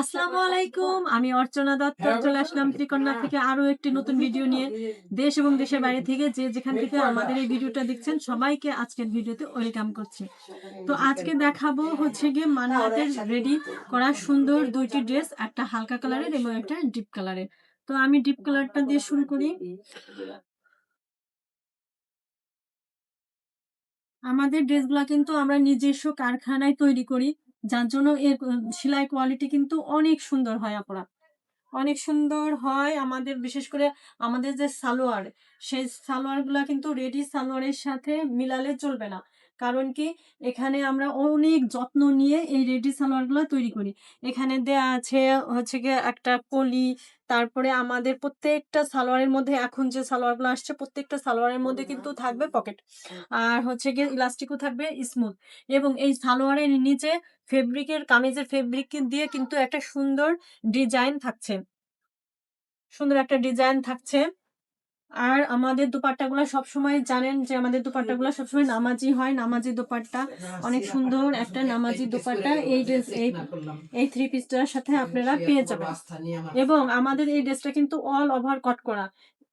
আসসালামু আলাইকুম আমি অর্চনা দত্ত চলে আসলাম ত্রিকন্যা থেকে আরও একটি নতুন ভিডিও নিয়ে। দেশ এবং দেশের বাইরে থেকে যে যেখান থেকে আমাদের এই ভিডিওটা দেখছেন সবাইকে আজকের ভিডিওতে ওয়েলকাম করছি। তো আজকে দেখাবো হচ্ছে গিয়ে রেডি করা সুন্দর দুইটি ড্রেস একটা হালকা কালারের এবং একটা ডিপ কালারের। তো আমি ডিপ কালারটা দিয়ে শুরু করি। আমাদের ড্রেসগুলা কিন্তু আমরা নিজস্ব কারখানায় তৈরি করি। যার জন্য এর সেলাই কোয়ালিটি কিন্তু অনেক সুন্দর হয় আপনার অনেক সুন্দর হয় আমাদের, বিশেষ করে আমাদের যে সালোয়ার, সেই সালোয়ারগুলা কিন্তু রেডি সালোয়ারের সাথে মিলালে চলবে না। কারণ কি? এখানে আমরা অনেক যত্ন নিয়ে এই রেডি সালোয়ারগুলো তৈরি করি। এখানে দেয়া আছে হচ্ছে গিয়ে একটা কলি, তারপরে আমাদের প্রত্যেকটা সালোয়ারের মধ্যে, এখন যে সালোয়ারগুলো আসছে, প্রত্যেকটা সালোয়ারের মধ্যে কিন্তু থাকবে পকেট। আর হচ্ছে গিয়ে ইলাস্টিকও থাকবে স্মুথ। এবং এই সালোয়ারের নিচে ফেব্রিকের, কামিজের ফেব্রিক দিয়ে কিন্তু একটা সুন্দর ডিজাইন থাকছে। সুন্দর একটা ডিজাইন থাকছে। আর আমাদের দুপাট্টাগুলো সবসময় জানেন যে আমাদের দুপাট্টাগুলো সবসময় নামাজি হয়, নামাজি দুপাট্টা। অনেক সুন্দর একটা নামাজি দুপাট্টা। এই ড্রেস এই এই থ্রি পিসটার সাথে আপনারা পেয়ে যাবেন। এবং আমাদের এই ড্রেসটা কিন্তু অল ওভার কট করা।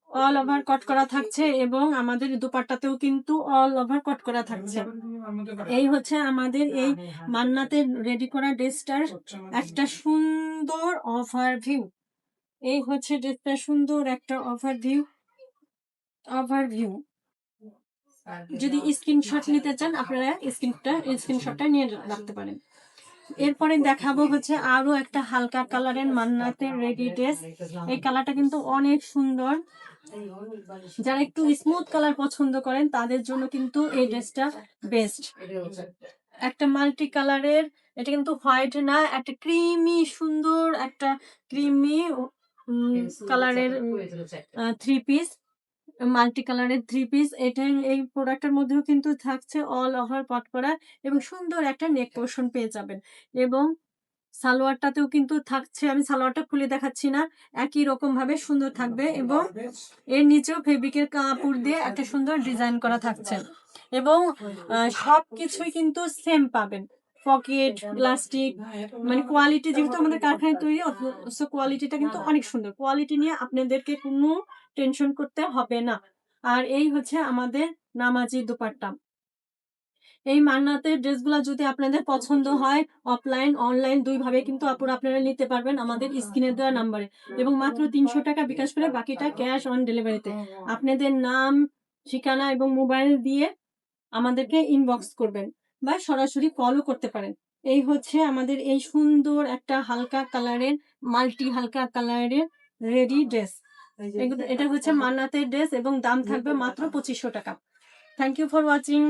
অল ওভার কট করা থাকছে এবং আমাদের দুপাট্টাতেও কিন্তু অল ওভার কট করা থাকছে। এই হচ্ছে আমাদের এই মান্নাতের রেডি করা ড্রেসটার একটা সুন্দর অফার ভিউ এই হচ্ছে ড্রেসটা সুন্দর একটা অফার ভিউ ওভার ভিউ যদি স্ক্রিনশট নিতে চান আপনারা স্ক্রিনটা স্ক্রিনশটটা নিয়ে রাখতে পারেন। এরপরে দেখাবো হচ্ছে আরও একটা হালকা কালারের মান্নাতের রেডি ড্রেস এই কালারটা কিন্তু অনেক সুন্দর। যারা একটু স্মুথ কালার পছন্দ করেন তাদের জন্য কিন্তু এই ড্রেসটা বেস্ট একটা। মাল্টি কালারের এটা কিন্তু হোয়াইট না একটা ক্রিমি সুন্দর একটা ক্রিমি কালারের থ্রি পিস মাল্টি কালারের থ্রি পিস এটা এই প্রোডাক্টের মধ্যেও কিন্তু থাকছে অল ওভার পট করা এবং সুন্দর একটা নেক পোর্শন পেয়ে যাবেন। এবং সালোয়ারটাতেও কিন্তু থাকছে, আমি সালোয়ারটা খুলে দেখাচ্ছি না, একই রকম ভাবে সুন্দর থাকবে এবং এর নিচেও ফেব্রিকের কাপড় দিয়ে একটা সুন্দর ডিজাইন করা থাকছে। এবং সব কিছুই কিন্তু সেম পাবেন। পকেট প্লাস্টিক মানে কোয়ালিটি যেহেতু আমাদের কারখানায় তৈরি কোয়ালিটিটা কিন্তু অনেক সুন্দর। কোয়ালিটি নিয়ে আপনাদেরকে কোনো টেনশন করতে হবে না। আর এই হচ্ছে আমাদের নামাজি দুপাট্টা। এই মান্নাতের ড্রেসগুলো যদি আপনাদের পছন্দ হয় অফলাইন অনলাইন দুই ভাবে কিন্তু আপুরা আপনারা নিতে পারবেন আমাদের স্ক্রিনে দেওয়া নাম্বারে। এবং মাত্র তিনশো টাকা বিকাশ করে বাকিটা ক্যাশ অন ডেলিভারিতে আপনাদের নাম ঠিকানা এবং মোবাইল দিয়ে আমাদেরকে ইনবক্স করবেন। বা সরাসরি কলও করতে পারেন। এই হচ্ছে আমাদের এই সুন্দর একটা হালকা কালারের মাল্টি হালকা কালারের রেডি ড্রেস এটা হচ্ছে মান্নাতের ড্রেস এবং দাম থাকবে মাত্র পঁচিশশো টাকা। Thank you for watching